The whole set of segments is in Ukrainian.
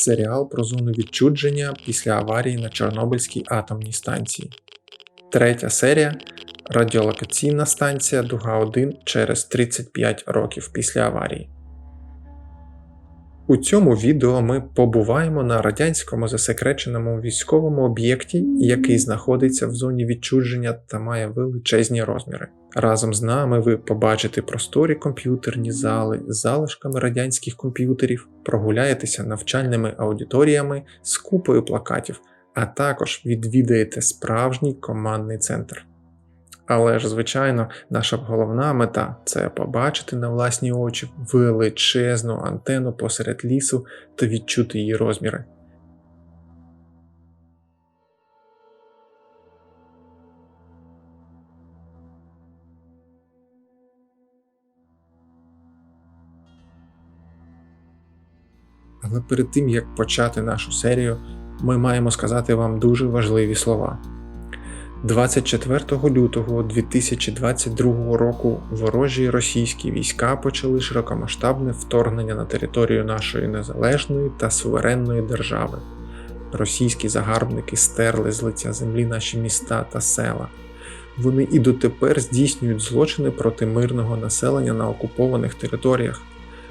серіал про зону відчудження після аварії на Чорнобильській атомній станції. Третя серія радіолокаційна станція Дуга 1 через 35 років після аварії. У цьому відео ми побуваємо на радянському засекреченому військовому об'єкті, який знаходиться в зоні відчудження та має величезні розміри. Разом з нами ви побачите просторі комп'ютерні зали з залишками радянських комп'ютерів, прогуляєтеся навчальними аудиторіями з купою плакатів, а також відвідаєте справжній командний центр. Але ж, звичайно, наша головна мета це побачити на власні очі величезну антенну посеред лісу та відчути її розміри. Але перед тим як почати нашу серію, ми маємо сказати вам дуже важливі слова. 24 лютого 2022 року ворожі російські війська почали широкомасштабне вторгнення на територію нашої незалежної та суверенної держави. Російські загарбники стерли з лиця землі наші міста та села. Вони і дотепер здійснюють злочини проти мирного населення на окупованих територіях,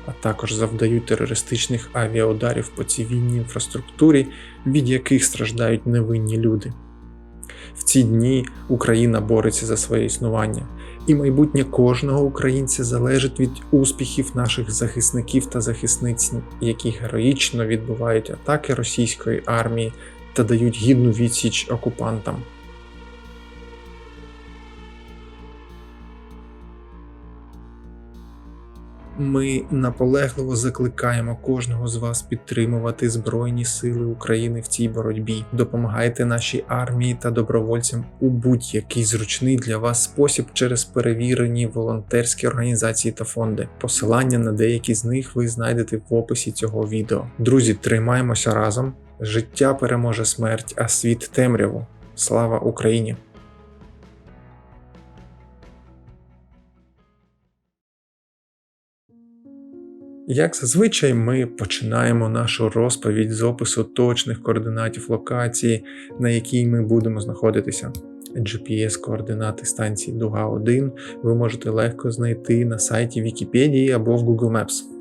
а також завдають терористичних авіаударів по цивільній інфраструктурі, від яких страждають невинні люди. В ці дні Україна бореться за своє існування, і майбутнє кожного українця залежить від успіхів наших захисників та захисниць, які героїчно відбувають атаки російської армії та дають гідну відсіч окупантам. Ми наполегливо закликаємо кожного з вас підтримувати Збройні Сили України в цій боротьбі. Допомагайте нашій армії та добровольцям у будь-який зручний для вас спосіб через перевірені волонтерські організації та фонди. Посилання на деякі з них ви знайдете в описі цього відео. Друзі, тримаємося разом. Життя переможе смерть, а світ темряву. Слава Україні! Як зазвичай, ми починаємо нашу розповідь з опису точних координатів локації, на якій ми будемо знаходитися. GPS-координати станції Дуга 1 ви можете легко знайти на сайті Вікіпедії або в Google Maps.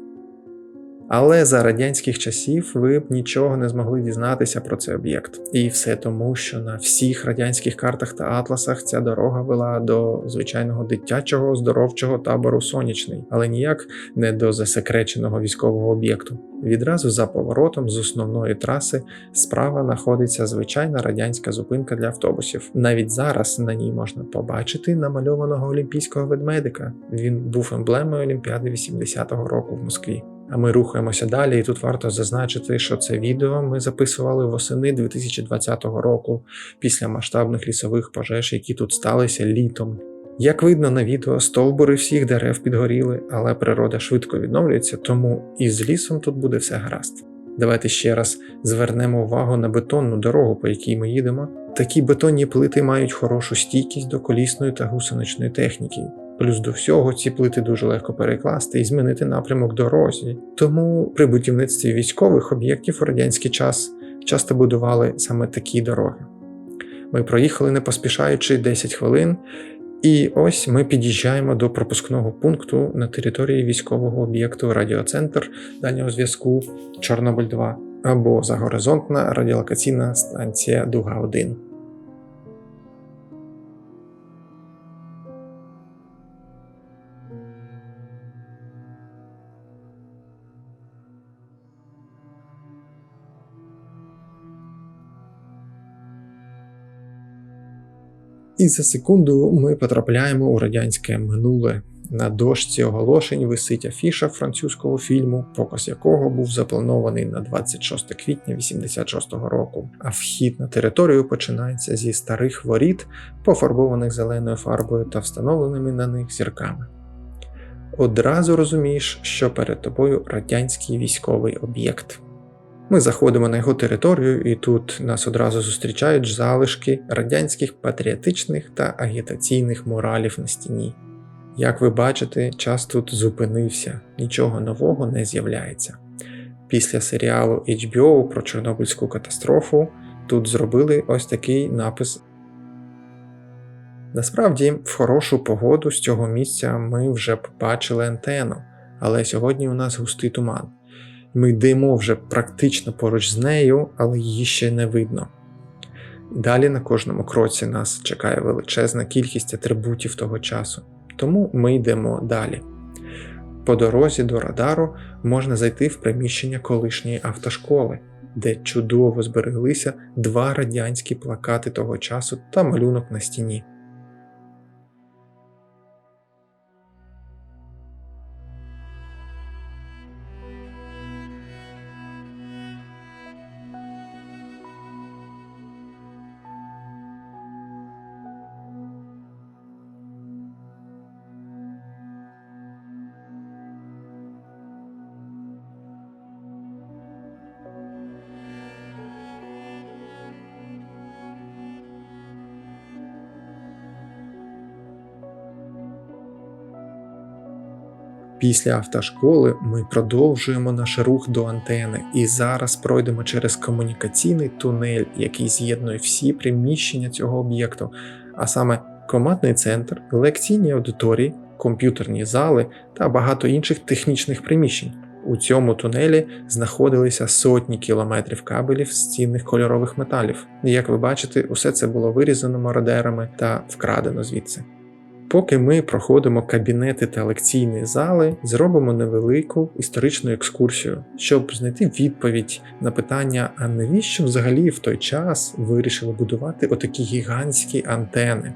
Але за радянських часів ви б нічого не змогли дізнатися про цей об'єкт. І все тому, що на всіх радянських картах та атласах ця дорога вела до звичайного дитячого оздоровчого табору сонячний, але ніяк не до засекреченого військового об'єкту. Відразу за поворотом з основної траси справа знаходиться звичайна радянська зупинка для автобусів. Навіть зараз на ній можна побачити намальованого олімпійського ведмедика. Він був емблемою Олімпіади 80-го року в Москві. А ми рухаємося далі, і тут варто зазначити, що це відео ми записували восени 2020 року після масштабних лісових пожеж, які тут сталися літом. Як видно на відео, стовбури всіх дерев підгоріли, але природа швидко відновлюється, тому і з лісом тут буде все гаразд. Давайте ще раз звернемо увагу на бетонну дорогу, по якій ми їдемо. Такі бетонні плити мають хорошу стійкість до колісної та гусеничної техніки. Плюс до всього ці плити дуже легко перекласти і змінити напрямок дорозі. Тому при будівництві військових об'єктів у радянський час часто будували саме такі дороги. Ми проїхали не поспішаючи 10 хвилин, і ось ми під'їжджаємо до пропускного пункту на території військового об'єкту Радіоцентр дальнього зв'язку Чорнобиль 2 або загоризонтна радіолокаційна станція Дуга 1. І за секунду ми потрапляємо у радянське минуле. На дошці оголошень висить афіша французького фільму, показ якого був запланований на 26 квітня 86-го року. А вхід на територію починається зі старих воріт, пофарбованих зеленою фарбою та встановленими на них зірками. Одразу розумієш, що перед тобою радянський військовий об'єкт. Ми заходимо на його територію, і тут нас одразу зустрічають залишки радянських патріотичних та агітаційних моралів на стіні. Як ви бачите, час тут зупинився, нічого нового не з'являється. Після серіалу HBO про Чорнобильську катастрофу тут зробили ось такий напис. Насправді, в хорошу погоду з цього місця ми вже побачили антенну, але сьогодні у нас густий туман. Ми йдемо вже практично поруч з нею, але її ще не видно. Далі на кожному кроці нас чекає величезна кількість атрибутів того часу, тому ми йдемо далі. По дорозі до радару можна зайти в приміщення колишньої автошколи, де чудово збереглися два радянські плакати того часу та малюнок на стіні. Після автошколи ми продовжуємо наш рух до антени і зараз пройдемо через комунікаційний тунель, який з'єднує всі приміщення цього об'єкту, а саме командний центр, лекційні аудиторії, комп'ютерні зали та багато інших технічних приміщень. У цьому тунелі знаходилися сотні кілометрів кабелів з цінних кольорових металів. Як ви бачите, усе це було вирізано мародерами та вкрадено звідси. Поки ми проходимо кабінети та лекційні зали, зробимо невелику історичну екскурсію, щоб знайти відповідь на питання, а навіщо взагалі в той час вирішили будувати отакі гігантські антени.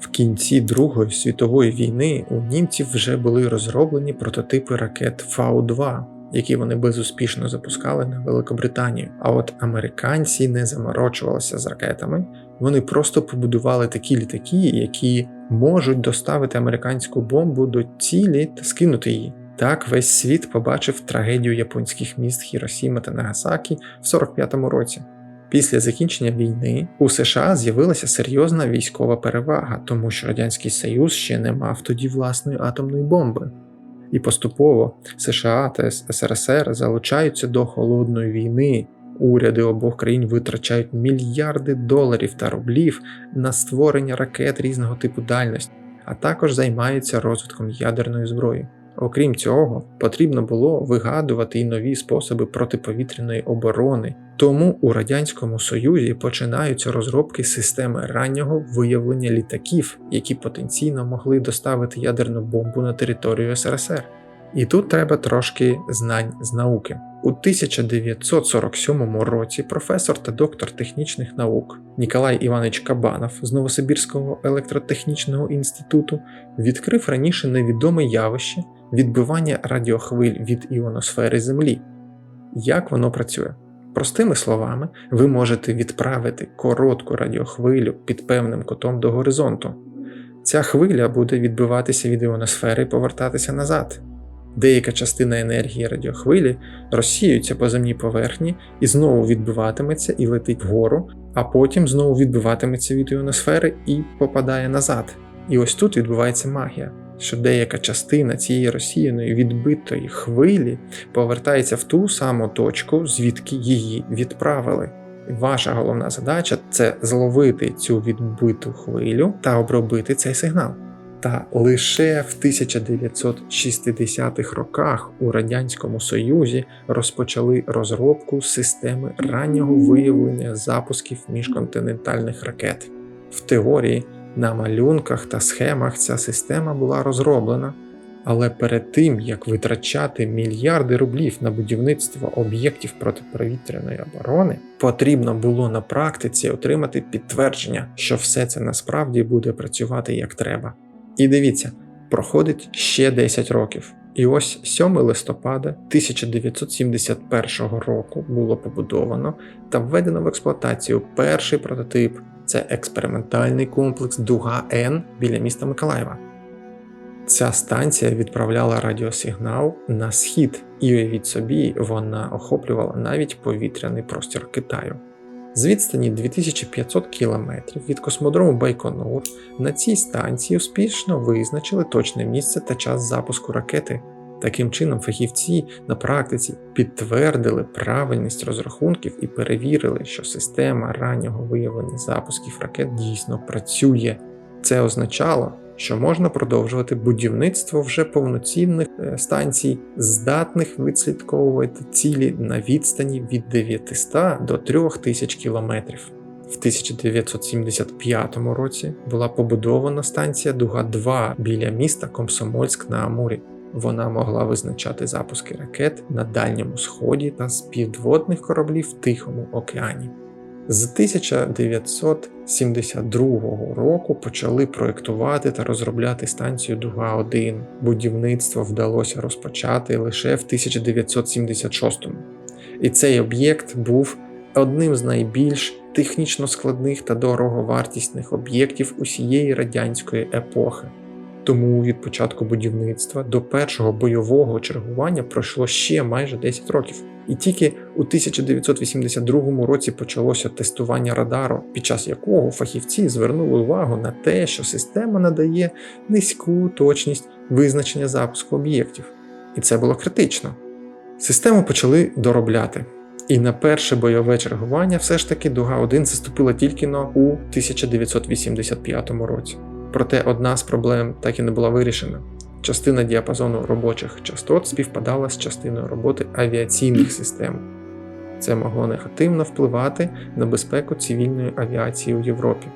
В кінці Другої світової війни у німців вже були розроблені прототипи ракет Фау-2, які вони безуспішно запускали на Великобританію. А от американці не заморочувалися з ракетами, вони просто побудували такі літаки, які можуть доставити американську бомбу до цілі та скинути її. Так весь світ побачив трагедію японських міст Хіросіма та Нагасакі в 45-му році. Після закінчення війни у США з'явилася серйозна військова перевага, тому що Радянський Союз ще не мав тоді власної атомної бомби. І поступово США та СРСР залучаються до холодної війни. Уряди обох країн витрачають мільярди доларів та рублів на створення ракет різного типу дальності, а також займаються розвитком ядерної зброї. Окрім цього, потрібно було вигадувати і нові способи протиповітряної оборони, тому у Радянському Союзі починаються розробки системи раннього виявлення літаків, які потенційно могли доставити ядерну бомбу на територію СРСР. І тут треба трошки знань з науки. У 1947 році професор та доктор технічних наук Ніколай Іванович Кабанов з Новосибірського електротехнічного інституту відкрив раніше невідоме явище відбивання радіохвиль від іоносфери Землі. Як воно працює? Простими словами, ви можете відправити коротку радіохвилю під певним кутом до горизонту. Ця хвиля буде відбиватися від іоносфери і повертатися назад. Деяка частина енергії радіохвилі розсіюється по земній поверхні і знову відбиватиметься і летить вгору, а потім знову відбиватиметься від іоносфери і попадає назад. І ось тут відбувається магія, що деяка частина цієї розсіяної відбитої хвилі повертається в ту саму точку, звідки її відправили. Ваша головна задача це зловити цю відбиту хвилю та обробити цей сигнал. Та лише в 1960-х роках у Радянському Союзі розпочали розробку системи раннього виявлення запусків міжконтинентальних ракет. В теорії на малюнках та схемах ця система була розроблена, але перед тим як витрачати мільярди рублів на будівництво об'єктів протиповітряної оборони, потрібно було на практиці отримати підтвердження, що все це насправді буде працювати як треба. І дивіться, проходить ще 10 років. І ось 7 листопада 1971 року було побудовано та введено в експлуатацію перший прототип це експериментальний комплекс Дуга Н біля міста Миколаєва. Ця станція відправляла радіосигнал на схід, і уявіть собі, вона охоплювала навіть повітряний простір Китаю. З відстані 2500 км від космодрому Байконур на цій станції успішно визначили точне місце та час запуску ракети Таким чином, фахівці на практиці підтвердили правильність розрахунків і перевірили, що система раннього виявлення запусків ракет дійсно працює. Це означало, що можна продовжувати будівництво вже повноцінних е, станцій, здатних відслідковувати цілі на відстані від 900 до 3000 кілометрів. В 1975 році була побудована станція Дуга-2 біля міста Комсомольськ на Амурі. Вона могла визначати запуски ракет на Дальньому Сході та з підводних кораблів в Тихому океані. З 1972 року почали проєктувати та розробляти станцію Дуга-1. Будівництво вдалося розпочати лише в 1976 І цей об'єкт був одним з найбільш технічно складних та дороговартісних об'єктів усієї радянської епохи. Тому від початку будівництва до першого бойового чергування пройшло ще майже 10 років. І тільки у 1982 році почалося тестування радару, під час якого фахівці звернули увагу на те, що система надає низьку точність визначення запуску об'єктів. І це було критично. Систему почали доробляти. І на перше бойове чергування все ж таки Дуга-1 заступила тільки но у 1985 році. Проте одна з проблем так і не була вирішена. Частина діапазону робочих частот співпадала з частиною роботи авіаційних систем. Це могло негативно впливати на безпеку цивільної авіації у Європі.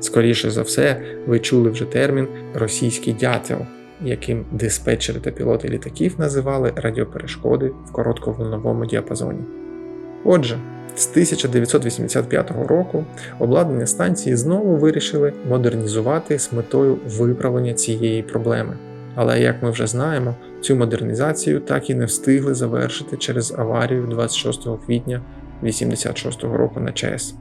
Скоріше за все, ви чули вже термін російський дятел, яким диспетчери та пілоти літаків називали радіоперешкоди в коротковолновому діапазоні. Отже, з 1985 року обладнання станції знову вирішили модернізувати з метою виправлення цієї проблеми. Але як ми вже знаємо, цю модернізацію так і не встигли завершити через аварію 26 квітня 1986 року на ЧАЕС.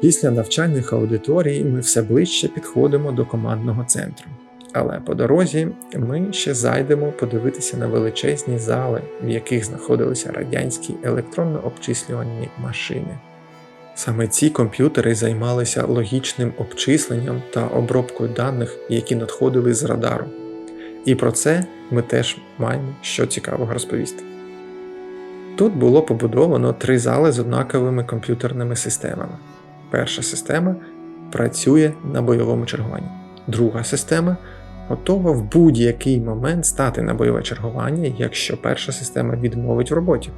Після навчальних аудиторій ми все ближче підходимо до командного центру. Але по дорозі ми ще зайдемо подивитися на величезні зали, в яких знаходилися радянські електронно-обчислювальні машини. Саме ці комп'ютери займалися логічним обчисленням та обробкою даних, які надходили з радару. І про це ми теж маємо що цікавого розповісти. Тут було побудовано три зали з однаковими комп'ютерними системами. Перша система працює на бойовому чергуванні. Друга система готова в будь-який момент стати на бойове чергування, якщо перша система відмовить в роботі.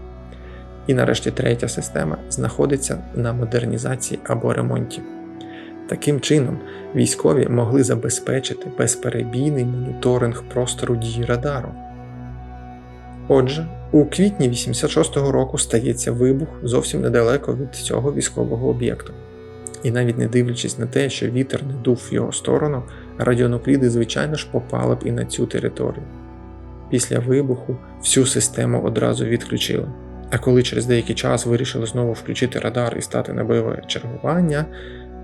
І нарешті третя система знаходиться на модернізації або ремонті. Таким чином, військові могли забезпечити безперебійний моніторинг простору дії радару. Отже, у квітні 86-го року стається вибух зовсім недалеко від цього військового об'єкту. І навіть не дивлячись на те, що вітер не дув в його сторону, радіонукліди, звичайно ж, попали б і на цю територію. Після вибуху всю систему одразу відключили. А коли через деякий час вирішили знову включити радар і стати на бойове чергування,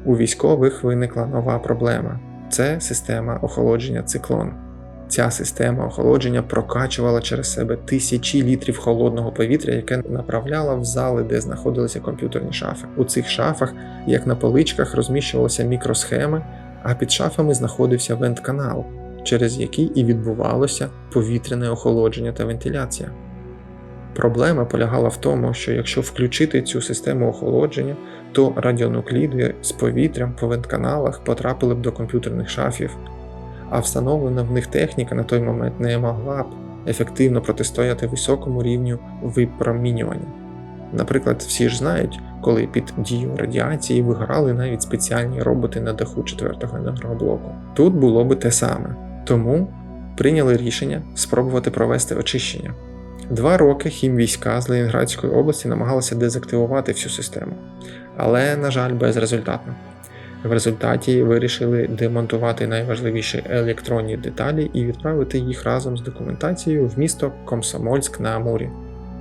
у військових виникла нова проблема це система охолодження циклон. Ця система охолодження прокачувала через себе тисячі літрів холодного повітря, яке направляла в зали, де знаходилися комп'ютерні шафи. У цих шафах, як на поличках, розміщувалися мікросхеми, а під шафами знаходився вент-канал, через який і відбувалося повітряне охолодження та вентиляція. Проблема полягала в тому, що якщо включити цю систему охолодження, то радіонукліди з повітрям по вентканалах потрапили б до комп'ютерних шафів, а встановлена в них техніка на той момент не могла б ефективно протистояти високому рівню випромінювання. Наприклад, всі ж знають, коли під дією радіації вигорали навіть спеціальні роботи на даху четвертого енергоблоку. Тут було би те саме. Тому прийняли рішення спробувати провести очищення. Два роки хімвійська з Ленінградської області намагалися дезактивувати всю систему, але, на жаль, безрезультатно. В результаті вирішили демонтувати найважливіші електронні деталі і відправити їх разом з документацією в місто Комсомольськ на Амурі.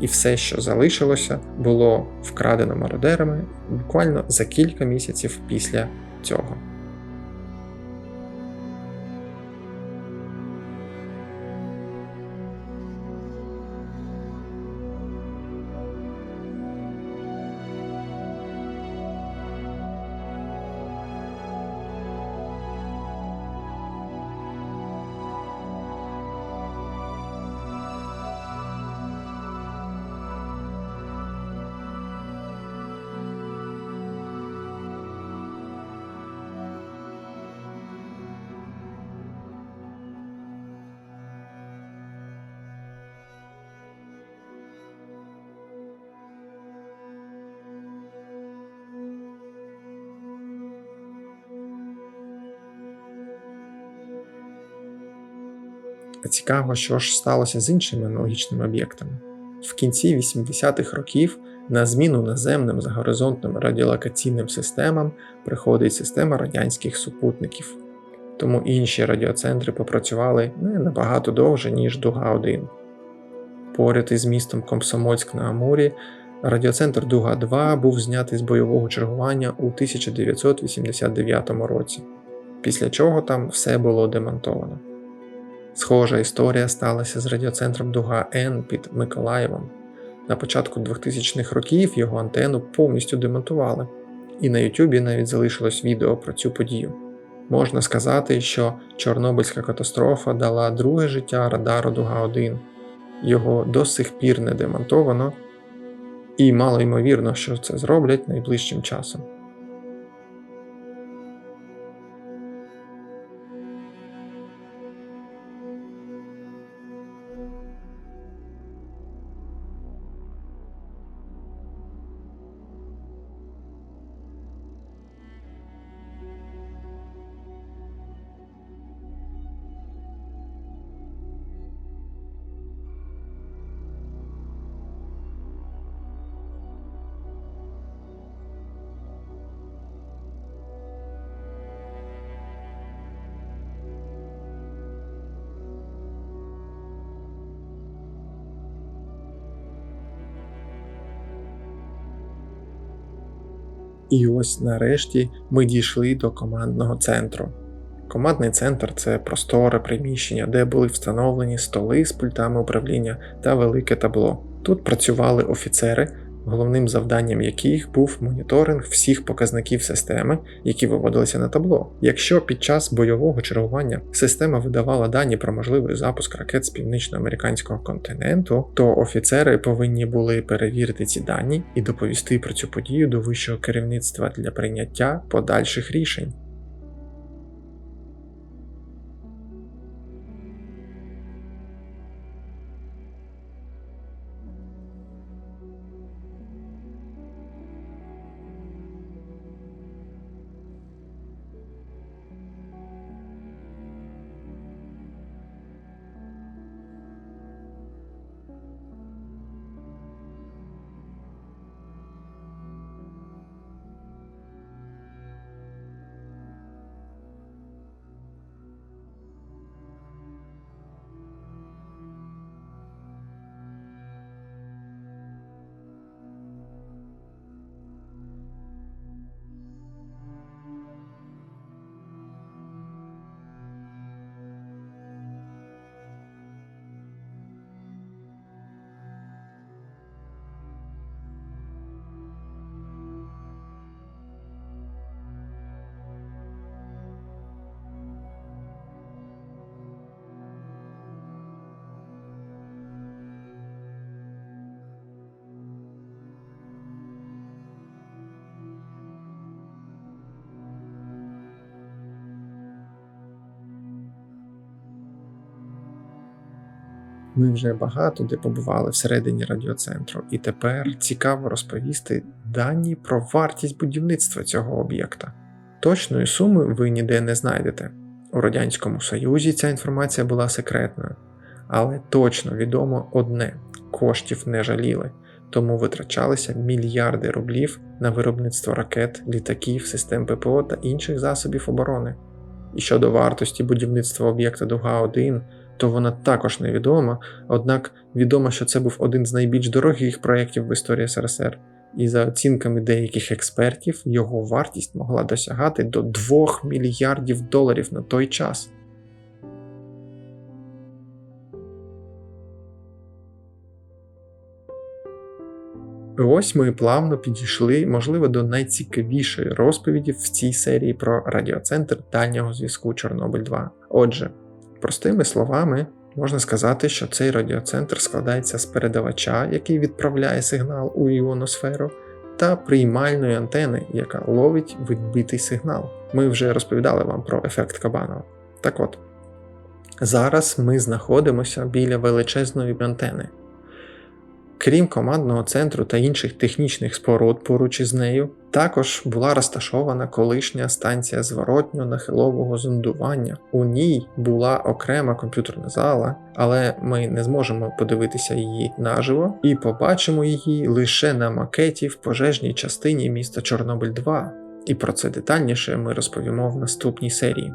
І все, що залишилося, було вкрадено мародерами буквально за кілька місяців після цього. Цікаво, що ж сталося з іншими аналогічними об'єктами. В кінці 80-х років на зміну наземним загоризонтним радіолокаційним системам приходить система радянських супутників, тому інші радіоцентри попрацювали не набагато довше, ніж Дуга-1. Поряд із містом Комсомольськ на Амурі радіоцентр Дуга-2 був знятий з бойового чергування у 1989 році, після чого там все було демонтовано. Схожа історія сталася з радіоцентром Дуга Н під Миколаєвом. На початку 2000-х років його антенну повністю демонтували, і на Ютубі навіть залишилось відео про цю подію. Можна сказати, що Чорнобильська катастрофа дала друге життя радару Дуга 1 його до сих пір не демонтовано, і мало ймовірно, що це зроблять найближчим часом. І ось нарешті ми дійшли до командного центру. Командний центр це просторе приміщення, де були встановлені столи з пультами управління та велике табло. Тут працювали офіцери, головним завданням яких був моніторинг всіх показників системи, які виводилися на табло. Якщо під час бойового чергування система видавала дані про можливий запуск ракет з північноамериканського континенту, то офіцери повинні були перевірити ці дані і доповісти про цю подію до вищого керівництва для прийняття подальших рішень. Ми вже багато де побували всередині радіоцентру, і тепер цікаво розповісти дані про вартість будівництва цього об'єкта. Точної суми ви ніде не знайдете, У Радянському Союзі ця інформація була секретною, але точно відомо одне: коштів не жаліли, тому витрачалися мільярди рублів на виробництво ракет, літаків, систем ППО та інших засобів оборони. І щодо вартості будівництва об'єкта Дуга-1, то вона також невідома, однак відомо, що це був один з найбільш дорогих проєктів в історії СРСР, і за оцінками деяких експертів, його вартість могла досягати до 2 мільярдів доларів на той час. Ось ми плавно підійшли, можливо, до найцікавішої розповіді в цій серії про радіоцентр дальнього зв'язку Чорнобиль 2. Отже, простими словами, можна сказати, що цей радіоцентр складається з передавача, який відправляє сигнал у іоносферу, та приймальної антени, яка ловить відбитий сигнал. Ми вже розповідали вам про ефект Кабанова. Так от, зараз ми знаходимося біля величезної антени. Крім командного центру та інших технічних споруд поруч із нею, також була розташована колишня станція зворотньо-нахилового зондування. У ній була окрема комп'ютерна зала, але ми не зможемо подивитися її наживо і побачимо її лише на макеті в пожежній частині міста Чорнобиль 2. І про це детальніше ми розповімо в наступній серії.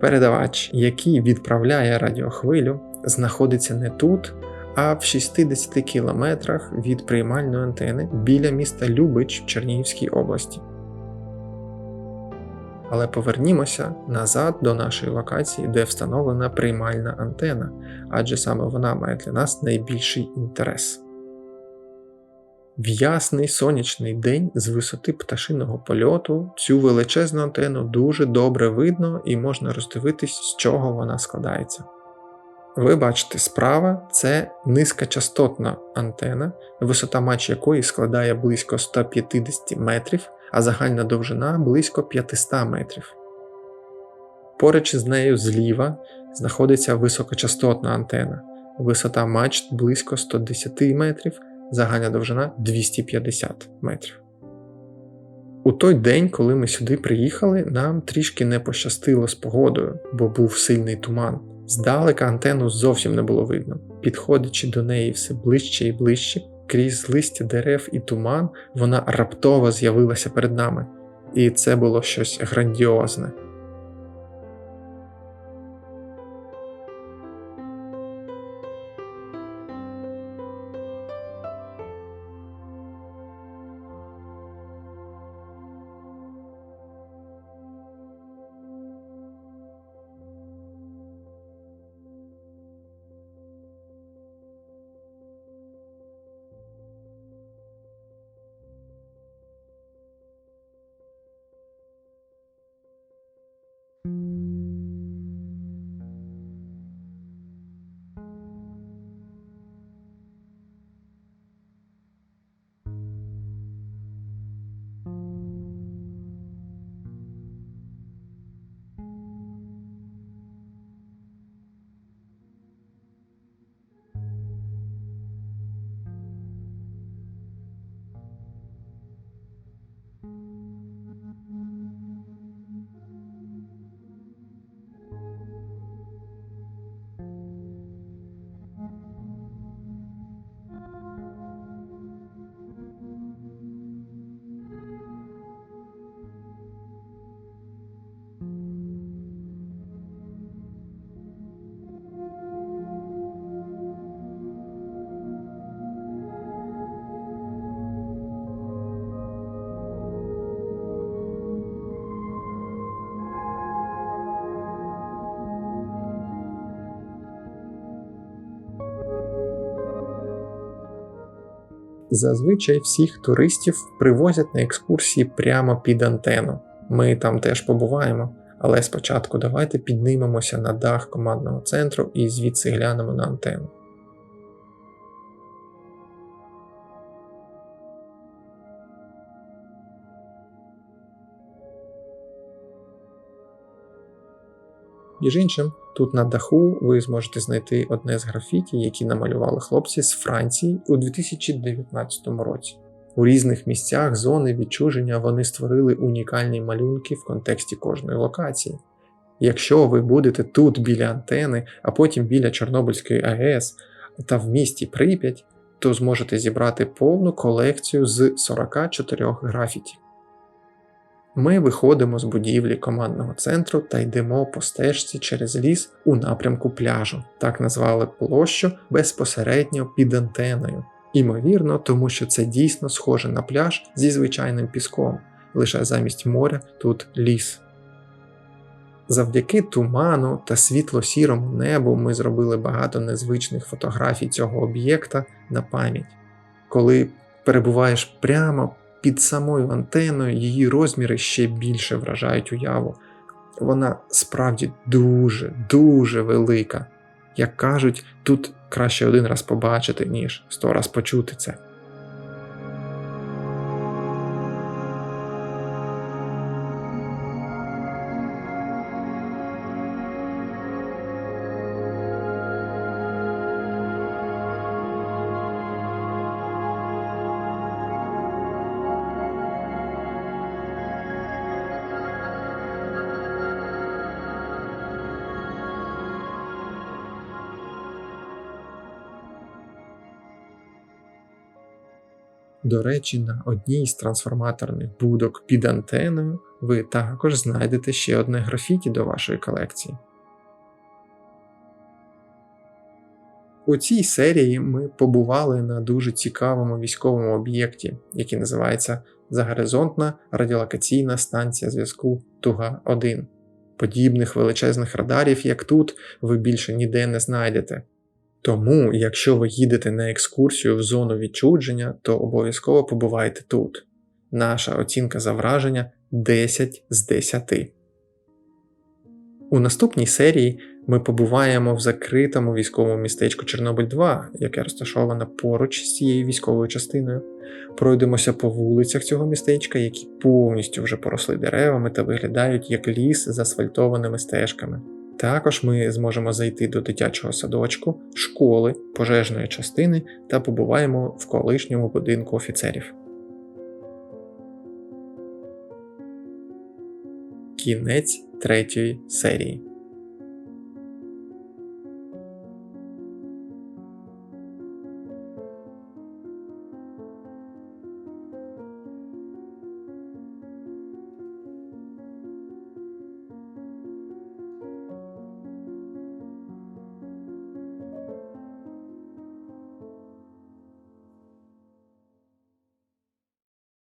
Передавач, який відправляє радіохвилю, знаходиться не тут а в 60 кілометрах від приймальної антени біля міста Любич в Чернігівській області. Але повернімося назад до нашої локації, де встановлена приймальна антена, адже саме вона має для нас найбільший інтерес. В ясний сонячний день з висоти пташиного польоту цю величезну антенну дуже добре видно і можна роздивитись, з чого вона складається. Ви бачите, справа це низькочастотна антена, висота матч якої складає близько 150 метрів, а загальна довжина близько 500 метрів. Поруч з нею зліва знаходиться високочастотна антена, висота матч близько 110 метрів, загальна довжина 250 метрів. У той день, коли ми сюди приїхали, нам трішки не пощастило з погодою, бо був сильний туман. Здалека антенну зовсім не було видно. Підходячи до неї все ближче і ближче, крізь листя дерев і туман, вона раптово з'явилася перед нами, і це було щось грандіозне. Зазвичай всіх туристів привозять на екскурсії прямо під антенну. Ми там теж побуваємо, але спочатку давайте піднімемося на дах командного центру і звідси глянемо на антенну. Між іншим, тут на даху ви зможете знайти одне з графіті, які намалювали хлопці з Франції у 2019 році. У різних місцях зони відчуження вони створили унікальні малюнки в контексті кожної локації. Якщо ви будете тут біля антени, а потім біля Чорнобильської АЕС та в місті Прип'ять, то зможете зібрати повну колекцію з 44 графіті. Ми виходимо з будівлі командного центру та йдемо по стежці через ліс у напрямку пляжу. Так назвали площу безпосередньо під антеною. Імовірно, тому що це дійсно схоже на пляж зі звичайним піском, лише замість моря тут ліс. Завдяки туману та світло-сірому небу ми зробили багато незвичних фотографій цього об'єкта на пам'ять. Коли перебуваєш прямо під самою антеною, її розміри ще більше вражають уяву. Вона справді дуже, дуже велика. Як кажуть, тут краще один раз побачити, ніж сто раз почути це. До речі, на одній з трансформаторних будок під антеною ви також знайдете ще одне графіті до вашої колекції. У цій серії ми побували на дуже цікавому військовому об'єкті, який називається Загоризонтна радіолокаційна станція зв'язку Туга-1. Подібних величезних радарів, як тут, ви більше ніде не знайдете. Тому, якщо ви їдете на екскурсію в зону відчудження, то обов'язково побувайте тут. Наша оцінка за враження 10 з 10. У наступній серії ми побуваємо в закритому військовому містечку Чорнобиль 2, яке розташоване поруч з цією військовою частиною. Пройдемося по вулицях цього містечка, які повністю вже поросли деревами та виглядають як ліс з асфальтованими стежками. Також ми зможемо зайти до дитячого садочку, школи, пожежної частини та побуваємо в колишньому будинку офіцерів. Кінець третьої серії.